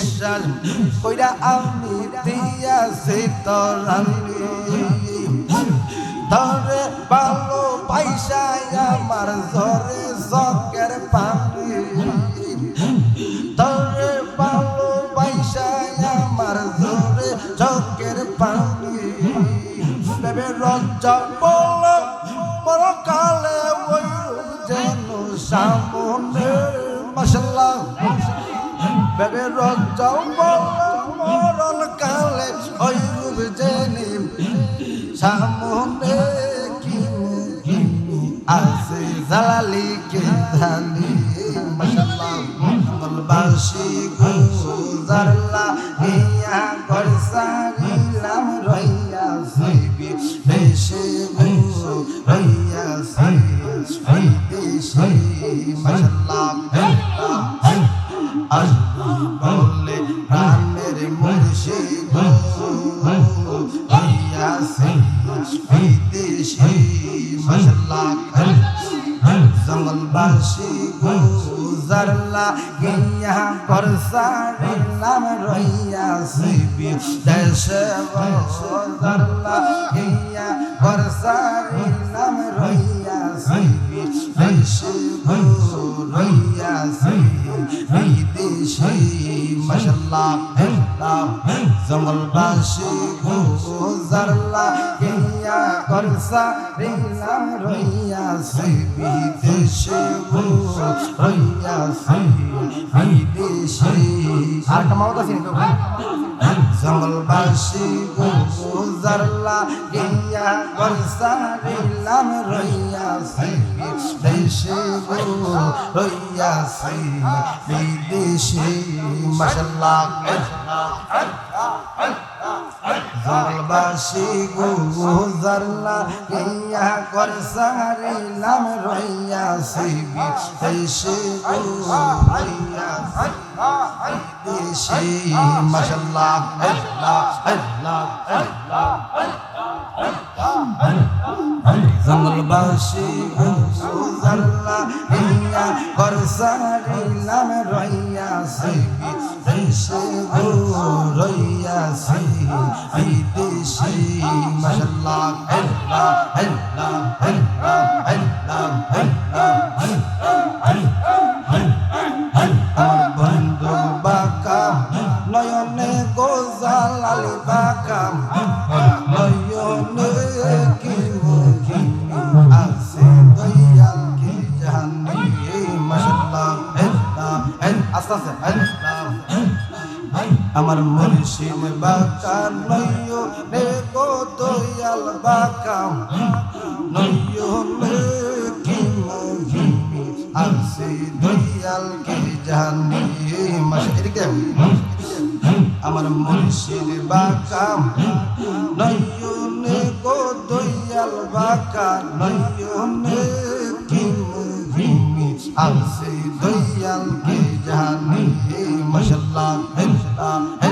বিশ্বাস কইরা আমি দিয়াছি তোর ধরে ভালো পয়সায় আমার জরে জকের পানি। ধরে ভালো পয়সায় আমার জরে জকের পানি। দেবে মরণ কালে ওই রূপ জেনে সামনে কি আছে জালালি কে ধানি। মাশাআল্লাহ মলবাসি গুজারলা ইয়া গরসারিলাম মশলা জঙ্গলবাসী গুজারলা গিয়া করসারি নাম রইয়াসি বিদেশে গুজারলা গিয়া করসারি নাম রইয়াসি বিদেশে রইয়াসি বিদেশি মশলা জঙ্গলবাসী গুজারলা গিয়া করসা রিলাম রইয়াসি বিদেশে রইয়াসি বিদেশে আর কামাও তো চিনি জঙ্গলবাসী গুজারলা গিয়া করসা বিদেশে রইয়াসি বিদেশে। মাশাল্লাহ জলবাসী গুজারলা গিয়া কর সারিলাম, রইয়া সিবি দেশে রইয়া দেশে মাশাল্লাহ আল্লাহ আল্লাহ জঙ্গলবাসী গুজারলা গিয়া কর সারিলাম রইয়া সিবি দেশে রইয়া সিবি বিদেশি মাশাল্লাহ আল্লাহ আল্লাহ আল্লাহ আল্লাহ। আমার মুর্শিদ বাকা নয়ো নে গো দয়াল বাকা। নয়ো নে কি মহিমি আছে দয়াল কি জানি মাসে। এদিকে আমার মুর্শিদ বাকা নয়ো নে গো দয়াল বাকা। নয়ো নে কি মহিমি আছে দয়াল কি জানি মাশাল্লাহ আল্লাহ আল্লাহ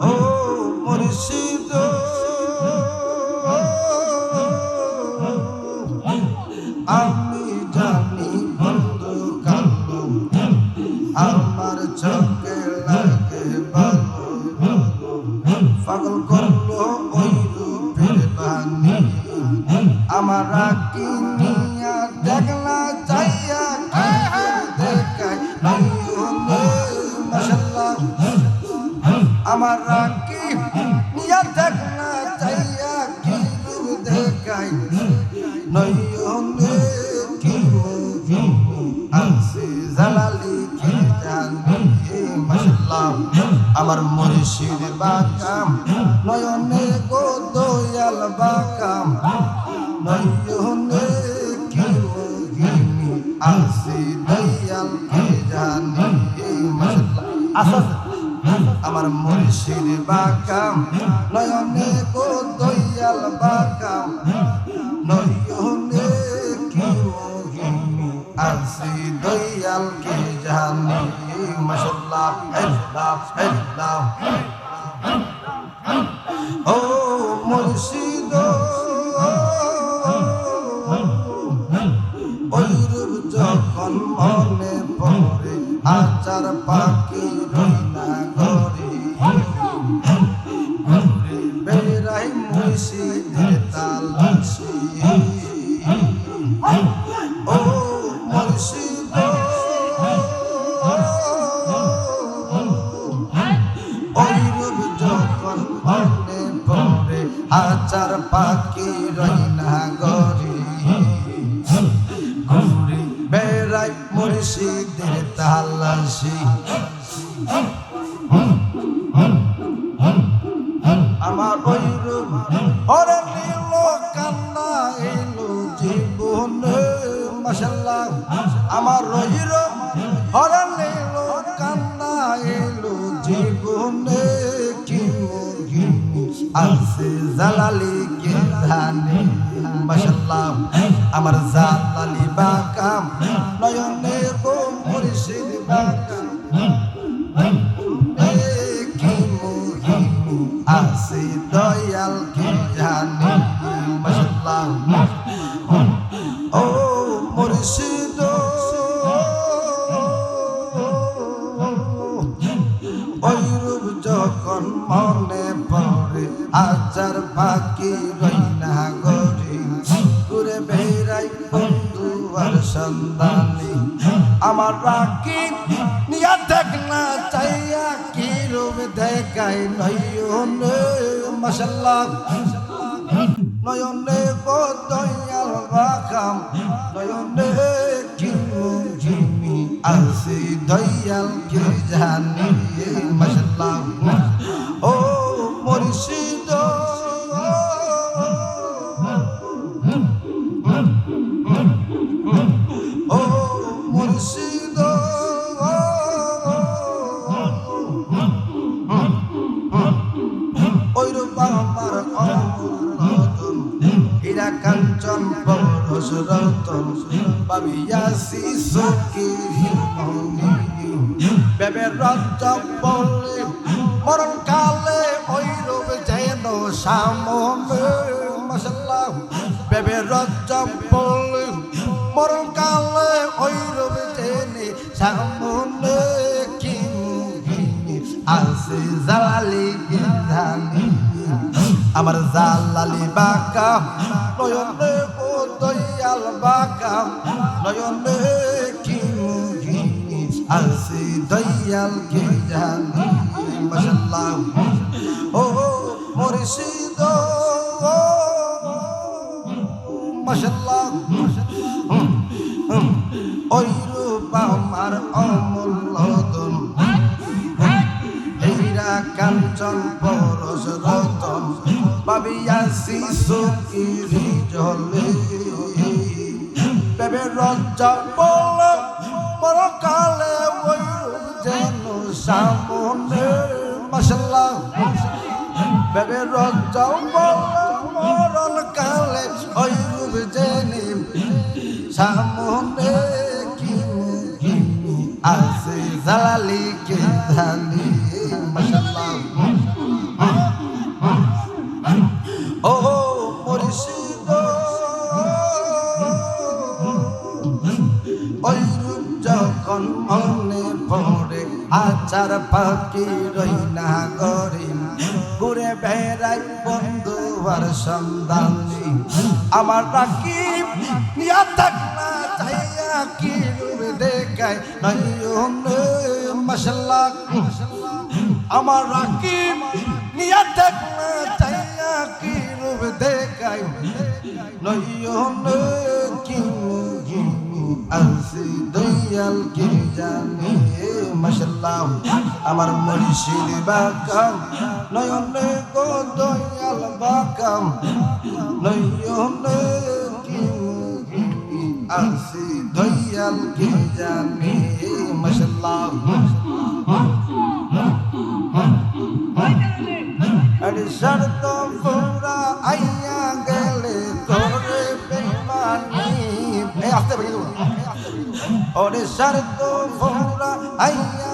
ও মুর্শিদ। আমি জানি বন্ধু কালো আমার চোখে লাগে পাগল করল ওই রূপের আমার কি জালালি জানি মাশাল্লাহ আমার মুর্শিদ বাকাম, নয়নে গো দয়াল বাকাম, নয়নে আছে দয়াল জানি মাশাল্লাহ আমার মুর্শিদ বাকাম, নয়নে গো দয়াল বাকাম আচার পাখি রইনা ঘরে। বেড়াই মুর্শিদের তালাশি ও মুর্শিদ ওই রূপ যখন মনে পড়ে আচার পাখি রইনা ঘরে। মুর্শিদের তালাশি। আমার ওই রূপ, ওরে নীল কান্না এলো জীবনে মাসাল্লাহ আমার ওই রূপ, ওরে নীল কান্না এলো জীবনে, কি আছে জালালি কে ধানে মাসাল্লাহ আমার জালালি বাকাম, নয়নে আর সন্ধানী। আমার রাখি নিয়া দেখ না, চাইয়া কি রূপ দেখাই নয়নে, মশাল্লাহ। নয়নে গো দয়াল বাকাম নয়নে কিমু কিমি আসি দয়াল কে জানি, মশাল্লাহ। ও মুর্শিদ কাঞ্চন পরশ রতন পাবিয়াসি সখী বেবে রজ বলে মরণ কালে ওই রূপ যেন সামনে মশাল্লাহ বেবে রজ আমার জালালি বাকা। নয়নে দয়াল বাকা। নয়নে কি আছে দয়াল গিধানি মাশাল্লাহ ও মুর্শিদ মাশাল্লাহ ওই রূপ আমার অমূল্য পাবিয়াসি সুকিরি জলে। বেবে রজ্জা বল পরকালে ওই যেন সামনে মশলা। বেবে রজ্জা বল মরণ কালে ওই রূপ জেনে সামনে কি আছে জালালি কে ধানি। আচার পাখি রই না গরি ঘুরে বেড়াই বন্ধু আর সন্ধানী। আমার রাখি নিয়া থাক না চাইয়া কি রূপ দেখায়? নয়নে মশলা। আমার রাখি নিয়া থাক না চাইয়া কি রূপ নয়নে কি আসি দয়াল জানি? মশলা আমার মুর্শিদ বাকাম নয়নে গো দয়াল বাকাম নয়নে আসি দয়াল কে জানি মশলা আরে শর্ত পুরা আইয়া গেলে করে বেমানি আস্তে বেরিয়ে দেবো। ওরে শর্ত পুরা আইয়া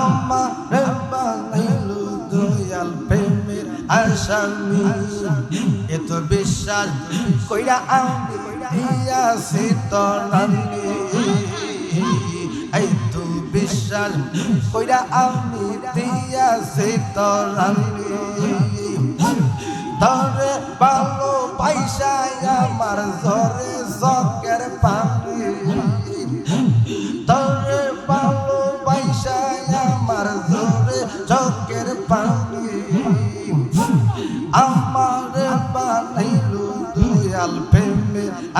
আমার বানাইলো দয়াল প্রেমের আসামি এত বিশ্বাস, কইরা আমি দিয়াছি তরানি এই তো বিশ্বাস, কইরা আমি দিয়াছি তরানি ধরে ভালো পয়সায় আমার জরে জকের পানি।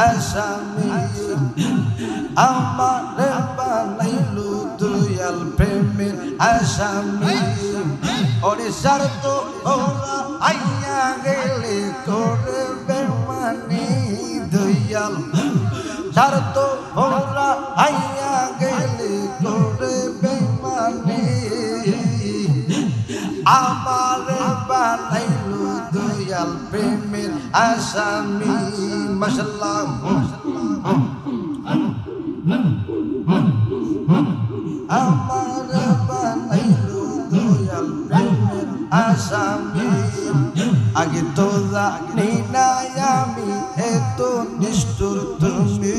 আসামি আমার বানাইলো দয়াল প্রেমে আসামি ওরে শর্ত ওরা আইয়া গেলে করে বেমানি দয়াল শর্ত ওরা আইয়া আসামি মশাল্লাহ আমার বানাইলো দয়াল প্রেমের আসামি আগে তো জানি না আমি এত নিষ্ঠুর তুমি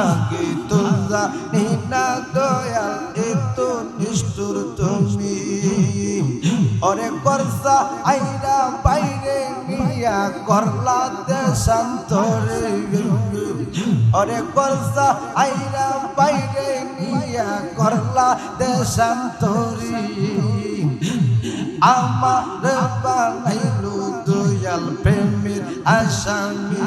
আগে তো জানি না দয়াল এত নিষ্ঠুর তুমি ওরে করসা আইরা বাইরে নিয়া করলা দেশান্তরে অরে করসা আইরা বাইরে নিয়া করলা দেশান্তরি আমার বানাইলো দয়াল প্রেমের আসামি।